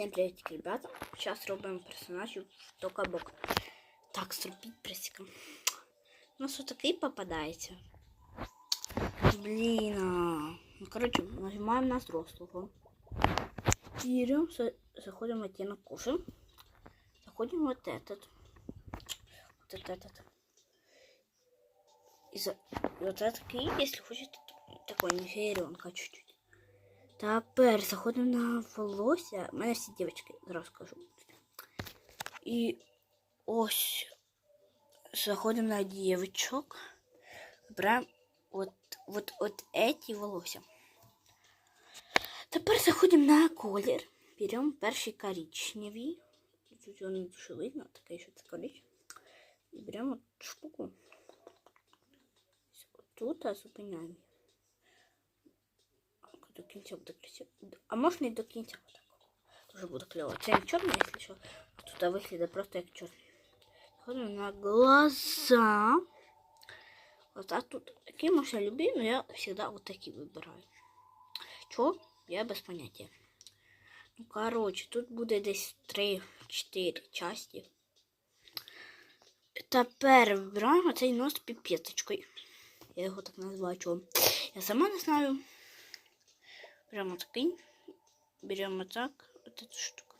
Всем привет, ребята. Сейчас робимо персонажів в токабок. Так, зробіть пресіка. У нас отакий попадається. Блін. а. Ну, короче, нажимаем на взрослого. Берем, за- заходим в оттенок кожи. Заходим в вот этот. Вот этот. И, за... и вот этот, если хочете, такой неференка чуть-чуть. Тепер заходимо на волосся. У мене всі дівчатки, зараз скажу. І ось заходимо на дівчок. Беремо от, от, от эти волосся. Тепер заходимо на колір. Беремо перший коричневий. Тут його не дуже видно, таке, що це коричневий. Беремо штуку. Тут зупиняємо. До кінця буде красиво. А можна і до кінця отак. Дуже буде кльово. Це не чорний, якщо що. Тут виглядає просто як чорний. Ходимо на глаза. Вот а тут такие можна любі, но я всегда вот такие выбираю. Чого? Я без поняття. Ну, короче, тут буде десь 3-4 часті. Тепер вибираємо цей нос піпеточкою. Я його так називаю чого. Я сама не знаю. Прямо такой. Берем вот так. Вот эту штуку.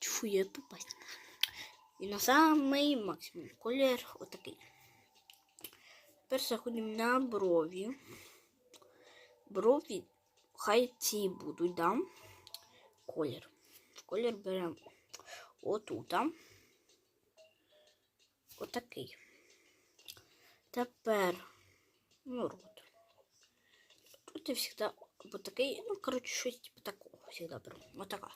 Фу, я попасть. И на самый максимум. Колер вот такой. Теперь заходим на брови. Брови хай ці будуть, да? Колір. Колір беремо отута. Отакий. Тепер ну, рот. Тут я всегда вот такий, ну, коротше, щось типу такого всегда беру. Вот така.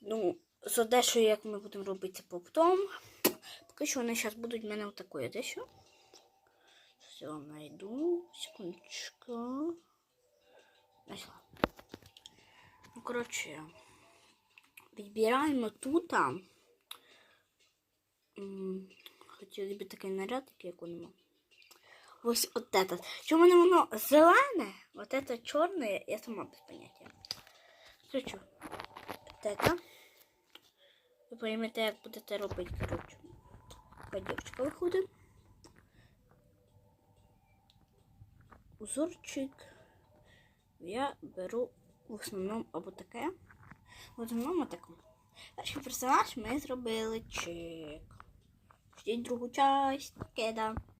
Ну, з одежею, як ми будемо робити це потом. Поки що вони зараз будуть в мене отакої одежі. Все, найду. Секундочку. Знайшла. Ну, коротше, відбираємо тут. М, Хотіли б такий наряд, який як у нема Ось от этот. Чому мене воно зелене, вот это чорне, я сама без поняття. Короче, вот это. Ви поймете, як будете робити, короче. Така дівчинка виходить. Узорчик. Я беру в основному або таке. В основному таку. Перший персонаж ми зробили чек. Ждіть другу часть. Кеда.